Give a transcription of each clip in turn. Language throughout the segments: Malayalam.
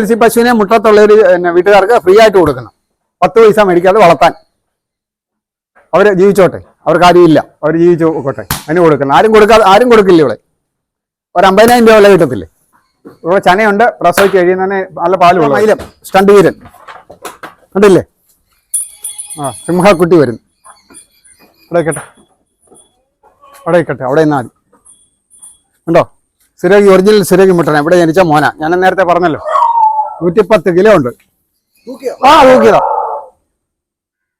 എൽ സി പശുവിനെ മുട്ടത്തുള്ള ഒരു പിന്നെ വീട്ടുകാർക്ക് ഫ്രീ ആയിട്ട് കൊടുക്കണം. പത്ത് പൈസ മേടിക്കാതെ വളർത്താൻ. അവർ ജീവിച്ചോട്ടെ. അവർക്ക് ആരും ഇല്ല. അവർ ജീവിച്ചു നോക്കട്ടെ അതിന് കൊടുക്കണം. ആരും കൊടുക്കാതെ ആരും കൊടുക്കില്ല ഇവിടെ. ഒരു അമ്പതിനായിരം രൂപ വില കിട്ടത്തില്ലേ? ഇവിടെ ചനയുണ്ട്. പ്രസവിച്ച് കഴിയുന്നതിന് നല്ല പാലുള്ള. മൈലം സ്റ്റണ്ട് വീരൻ. കണ്ടില്ലേ? ആ സിംഹക്കുട്ടി വരുന്നു. അവിടെ കേട്ടെ അവിടെ കേട്ടെ അവിടെ നിന്നാൽ മതി. ഉണ്ടോ സിരകി ഒറിജിനൽ സിരകി മുട്ടനാണ് ഇവിടെ ജനിച്ച മോന. ഞാൻ നേരത്തെ പറഞ്ഞല്ലോ. നൂറ്റിപ്പത്ത് കിലോ ഉണ്ട്. ആ തൂക്കിയതാ.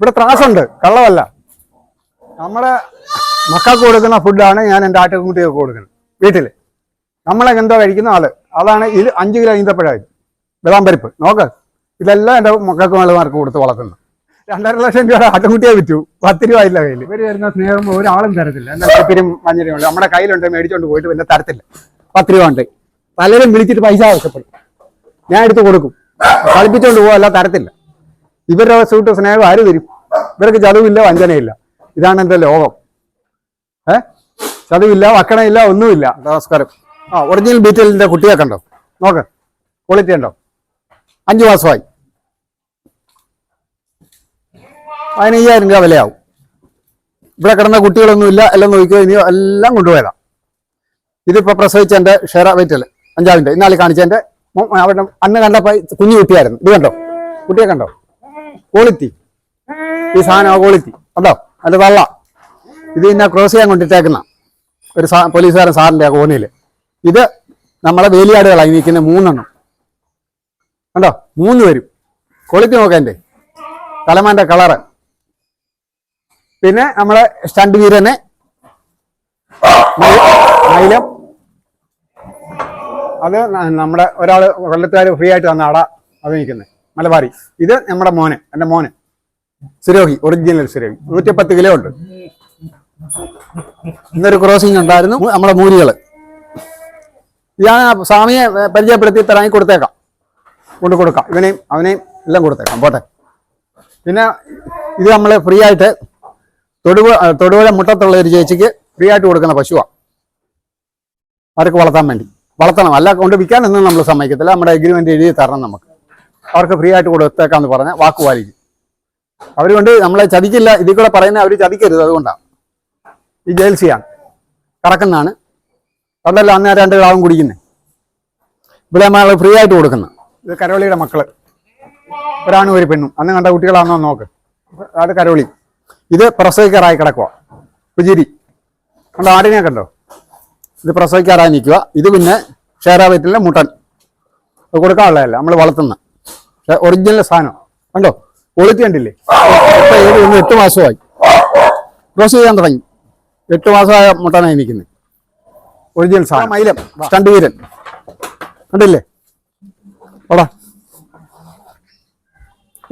ഇവിടെ ത്രാസുണ്ട്. കള്ളവല്ല. നമ്മുടെ മക്കൾക്ക് കൊടുക്കുന്ന ഫുഡാണ് ഞാൻ എന്റെ ആട്ടുകുട്ടികൾക്ക് കൊടുക്കുന്നത്. വീട്ടിൽ നമ്മളെ എന്തോ കഴിക്കുന്ന ആൾ. അതാണ് ഇത് അഞ്ച് കിലോ ഈന്തപ്പഴായി വിളാമ്പരിപ്പ് പരിപ്പ് നോക്ക്. ഇതെല്ലാം എന്റെ മക്കൾക്ക് മേളുമാർക്ക് കൊടുത്ത് വളർത്തുന്നു രണ്ടര ലക്ഷം രൂപ ആട്ടുകുട്ടിയെ വിറ്റു. പത്ത് രൂപ ഇല്ല കയ്യിൽ ഇവർ വരുന്ന സ്നേഹം ഒരാളും തരത്തില്ല. എന്താ മഞ്ഞരും ഉണ്ട് നമ്മുടെ കയ്യിലുണ്ട്. മേടിച്ചോണ്ട് പോയിട്ട് പിന്നെ തരത്തില്ല. പത്ത് രൂപ ഉണ്ട്. പലരും വിളിച്ചിട്ട് പൈസ ആവശ്യപ്പെടും. ഞാൻ എടുത്ത് കൊടുക്കും. കളിപ്പിച്ചോണ്ട് പോകാല്ല തരത്തില്ല. ഇവരുടെ സൂട്ട് സ്നേഹം ആര് തരും? ഇവർക്ക് ചതുവില്ല വഞ്ചനയില്ല. ഇതാണ് എന്റെ ലോകം. ഏ? ചതുവില്ല വക്കണയില്ല ഒന്നുമില്ല. നമസ്കാരം. ആ ഒറിജിനൽ ബീറ്റലിന്റെ കുട്ടിയൊക്കെ ഉണ്ടോ നോക്ക്. ക്വാളിറ്റി ഉണ്ടോ? അഞ്ചു മാസമായി. പതിനയ്യായിരം രൂപ വിലയാവും. ഇവിടെ കിടന്ന കുട്ടികളൊന്നുമില്ല എല്ലാം നോക്കിയോ ഇനിയോ എല്ലാം കൊണ്ടുപോയതാണ് ഇതിപ്പോ പ്രസവിച്ച എന്റെ ഷെയർ വെയിറ്റൽ അഞ്ചാവിന്റെ ഇന്നാളി കാണിച്ച എന്റെ അവരുടെ അന്ന് കണ്ടപ്പോ കുഞ്ഞു കുട്ടിയായിരുന്നു. ഇത് കണ്ടോ? കുട്ടിയെ കണ്ടോ? ക്വാളിറ്റി. ഈ സാധനം ക്വാളിറ്റി. കണ്ടോ? അത് വള്ള. ഇത് ഇന്ന ക്രോസ് ചെയ്യാൻ കൊണ്ടിട്ടേക്കുന്ന ഒരു സാ പോലീസുകാരൻ സാറിന്റെ ആ കോണിയിൽ ഇത് നമ്മളെ വേലിയാടുകളായി നിൽക്കുന്ന മൂന്നെണ്ണം. കണ്ടോ? മൂന്ന് വരും. ക്വാളിറ്റി നോക്കാം തലമാന്റെ കളറ്. പിന്നെ നമ്മളെ സ്റ്റണ്ട് വീരനെ. മൈലം. അത് നമ്മുടെ ഒരാൾ കൊല്ലത്തുകാർ ഫ്രീ ആയിട്ട് തന്ന അട അത് നിൽക്കുന്നത് മലബാറി. ഇത് നമ്മുടെ മോന് എന്റെ മോന്. സിരോഹി ഒറിജിനൽ സിരോഹി. നൂറ്റിപ്പത്ത് കിലോ ഉണ്ട്. ഇന്നൊരു ക്രോസിംഗ് ഉണ്ടായിരുന്നു. നമ്മുടെ മൂലികൾ ഞാൻ സ്വാമിയെ പരിചയപ്പെടുത്തി തരാൻ കൊടുത്തേക്കാം. കൊണ്ട് കൊടുക്കാം. ഇവനെയും അവനെയും എല്ലാം കൊടുത്തേക്കാം. പോട്ടെ. പിന്നെ ഇത് നമ്മൾ ഫ്രീ ആയിട്ട് തൊടുപുഴ തൊടുപുഴ മുട്ടത്തുള്ള ഒരു ചേച്ചിക്ക് ഫ്രീ ആയിട്ട് കൊടുക്കുന്ന പശുവാണ് അവർക്ക് വളർത്താൻ വേണ്ടി. വളർത്തണം. അല്ല കൊണ്ട് വിൽക്കാനൊന്നും നമ്മൾ സമ്മതിക്കത്തില്ല. നമ്മുടെ എഗ്രിമെന്റ് എഴുതി തരണം നമുക്ക്. അവർക്ക് ഫ്രീ ആയിട്ട് കൊടുത്തേക്കാന്ന് പറഞ്ഞ വാക്ക് പാലിക്കും. അവർ കൊണ്ട് നമ്മളെ ചതിക്കില്ല. ഇതിൽ കൂടെ പറയുന്ന അവർ ചതിക്കരുത്. അതുകൊണ്ടാണ്. ഈ ജേൽസിയാണ് കറക്കുന്നതാണ്. അതല്ല അന്ന് രണ്ട് കളാവും കുടിക്കുന്നത് ഇവിടെ നമ്മൾ ഫ്രീ ആയിട്ട് കൊടുക്കുന്നത് ഇത് കരോളിയുടെ മക്കൾ. ഒരാണും ഒരു പെണ്ണും. അന്ന് കണ്ട കുട്ടികളാണെന്നോ നോക്ക്. അത് കരോളി. ഇത് പ്രസവിക്കറായി കിടക്കുക പുജിരി. കണ്ടോ? ആടിനെ കണ്ടോ? ഇത് പ്രസവിക്കാറായിരിക്കുക ഇത് പിന്നെ ഷേറാവയറ്റിലെ മുട്ടൻ. അത് കൊടുക്കാനുള്ളതല്ല നമ്മൾ വളർത്തുന്ന. പക്ഷേ ഒറിജിനൽ സാധനം. കണ്ടോ? ക്വാളിറ്റി കണ്ടില്ലേ? ഇപ്പൊ ഏത് ഒന്ന് എട്ട് മാസമായി. ക്രോസ് ചെയ്യാൻ തുടങ്ങി. എട്ട് മാസമായ മുട്ടനായി നിൽക്കുന്നത്. ഒറിജിനൽ സാധനം. മൈലം. സ്റ്റണ്ട് വീരൻ. കണ്ടില്ലേ? ഓടാ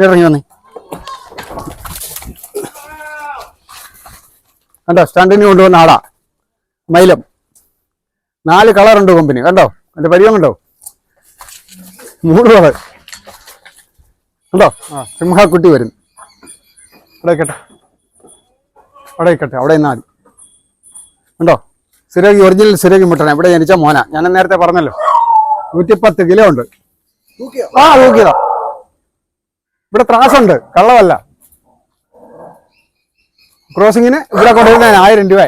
ഇറങ്ങി വന്നേ. കണ്ടോ? സ്റ്റാൻഡിന് കൊണ്ടുവന്ന ആടാ മൈലം. നാല് കളറുണ്ട് കൊമ്പിന് കണ്ടോ? എന്റെ പരിചയം കണ്ടോ? മൂന്ന് കളർ കണ്ടോ? ആ. സിംഹക്കുട്ടി വരുന്നു അവിടെ കേട്ടെ അവിടെ കേട്ടെ അവിടെ നിന്നാൽ കണ്ടോ? സിരകി ഒറിജിനൽ സിരകി മുട്ടണ ഇവിടെ ജനിച്ച മോന. ഞാൻ നേരത്തെ പറഞ്ഞല്ലോ. നൂറ്റിപ്പത്ത് കിലോ ഉണ്ട്. ആ തൂക്കിയതാ. ഇവിടെ ത്രാസുണ്ട് കള്ളമല്ല ക്രോസിങ്ങിന് ഇവിടെ കൊണ്ടുവരുന്ന ആയിരം രൂപ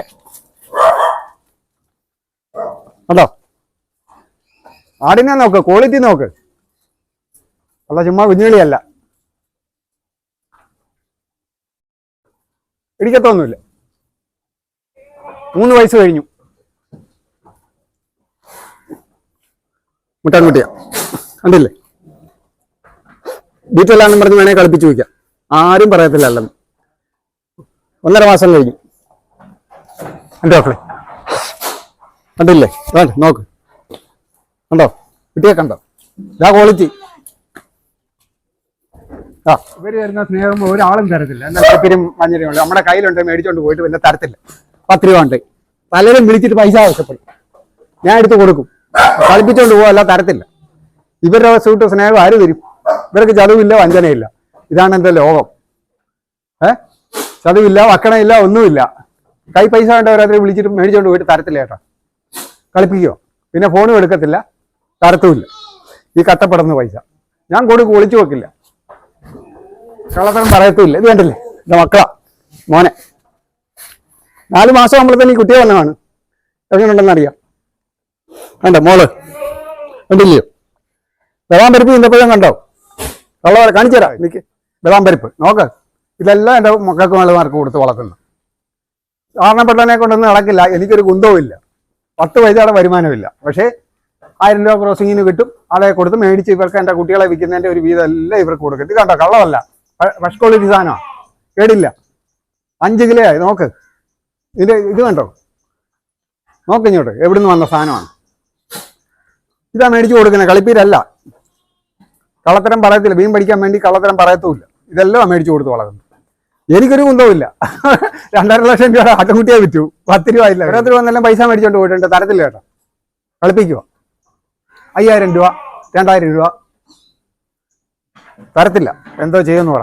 കണ്ടോ? ആടിനെ നോക്ക് ക്വാളിറ്റി നോക്ക്. അല്ല ചുമ്മാ കുഞ്ഞുകളിയല്ല ഇടിക്കത്തൊന്നുമില്ല. മൂന്ന് വയസ്സ് കഴിഞ്ഞു. മുട്ടാൻകുട്ടിയ. കണ്ടില്ലേ? ബീറ്റല്ലാന്നും പറഞ്ഞ് വേണേ കളിപ്പിച്ചു വയ്ക്കാം. ആരും പറയത്തില്ല അല്ലെന്ന്. ഒന്നര മാസം കഴിഞ്ഞു. എന്റെ മക്കളെ? കണ്ടില്ലേ? വേണ്ട നോക്ക്. കണ്ടോ? കിട്ടിയാ കണ്ടോ? ഇതാ ക്വാളിറ്റി ആ. ഇവർ വരുന്ന സ്നേഹം ഒരാളും തരത്തില്ല. എന്നാലും മഞ്ഞരും നമ്മുടെ കയ്യിലുണ്ട് മേടിച്ചോണ്ട് പോയിട്ട് പിന്നെ തരത്തില്ല. പത്ത് രൂപ ഉണ്ട്. പലരും വിളിച്ചിട്ട് പൈസ ആവശ്യപ്പെടും. ഞാൻ എടുത്ത് കൊടുക്കും. കളിപ്പിച്ചോണ്ട് പോകല്ല തരത്തില്ല. ഇവരുടെ സൂട്ട് സ്നേഹം ആര് തരും? ഇവർക്ക് ചതുവില്ല വഞ്ചനയില്ല. ഇതാണ് എന്റെ ലോകം. ഏ? ചതുവില്ല വക്കണയില്ല ഒന്നുമില്ല. കൈ പൈസ വേണ്ട വേണ്ടവരെ വിളിച്ചിട്ട് മേടിച്ചോണ്ട് പോയിട്ട് തരത്തില്ല ചേട്ടാ. കളിപ്പിക്കുമോ പിന്നെ ഫോണും എടുക്കത്തില്ല. തരത്തുമില്ല. ഈ കട്ടപ്പെടുന്ന പൈസ. ഞാൻ കൊടുക്കും ഒളിച്ചു വെക്കില്ല. കള്ളത്തരം പറയത്തുമില്ല. ഇത് കണ്ടില്ലേ? എന്റെ മക്കളാ. മോനെ. നാല് മാസം ആകുമ്പോഴത്തേന് ഈ കുട്ടിയെ വന്നതാണ് എങ്ങനെയുണ്ടെന്ന് അറിയാം കണ്ടോ? മോൾ. കണ്ടില്ലയോ ബദാം പരിപ്പ് ഇന്നപ്പോഴും കണ്ടോ? കള്ള കാണിച്ചു തരാം. എനിക്ക് ബദാം പരിപ്പ്. നോക്ക്. ഇതെല്ലാം എന്റെ മക്കൾക്ക് മേളമാർക്ക് കൊടുത്ത് വളർത്തുന്നു. സാധാരണപ്പെട്ടവനെ കൊണ്ടൊന്നും നടക്കില്ല. എനിക്കൊരു കുന്തവും ഇല്ല പത്ത് പൈസയുടെ വരുമാനമില്ല. പക്ഷേ ആയിരം രൂപ ക്രോസിങ്ങിന് കിട്ടും. അതെ കൊടുത്ത് മേടിച്ച് ഇവർക്ക് എന്റെ കുട്ടികളെ വിൽക്കുന്നതിന്റെ ഒരു വീതം എല്ലാം ഇവർക്ക് കൊടുക്കും. ഇത് കണ്ടോ? കള്ളമല്ല. ഫസ്റ്റ് ക്വാളിറ്റി സാധനമാണ് കേടില്ല. അഞ്ച് കിലോ ആയി. നോക്ക്. ഇത് ഇത് കണ്ടോ? നോക്ക് ഇങ്ങോട്ട്. എവിടുന്ന് വന്ന സാധനമാണ്. ഇതാ മേടിച്ചു കൊടുക്കുന്നത്. കളിപ്പീരല്ല. കള്ളത്തരം പറയത്തില്ല. മീൻ പഠിക്കാൻ വേണ്ടി കള്ളത്തരം പറയത്തുമില്ല. ഇതെല്ലാം മേടിച്ചു കൊടുത്ത് വളർന്നു എനിക്കൊരു കുന്തവുമില്ല. രണ്ടര ലക്ഷം രൂപ ആട്ടുംകുട്ടിയെ വിറ്റു പത്ത് രൂപ ഇല്ല. രൂപ വന്നെല്ലാം പൈസ മേടിച്ചോണ്ട് പോയിട്ടുണ്ട്. തരത്തില്ല കേട്ടോ. കളിപ്പിക്കുക അയ്യായിരം രൂപ രണ്ടായിരം രൂപ. തരത്തില്ല. എന്തോ ചെയ്യുമെന്ന് പറ.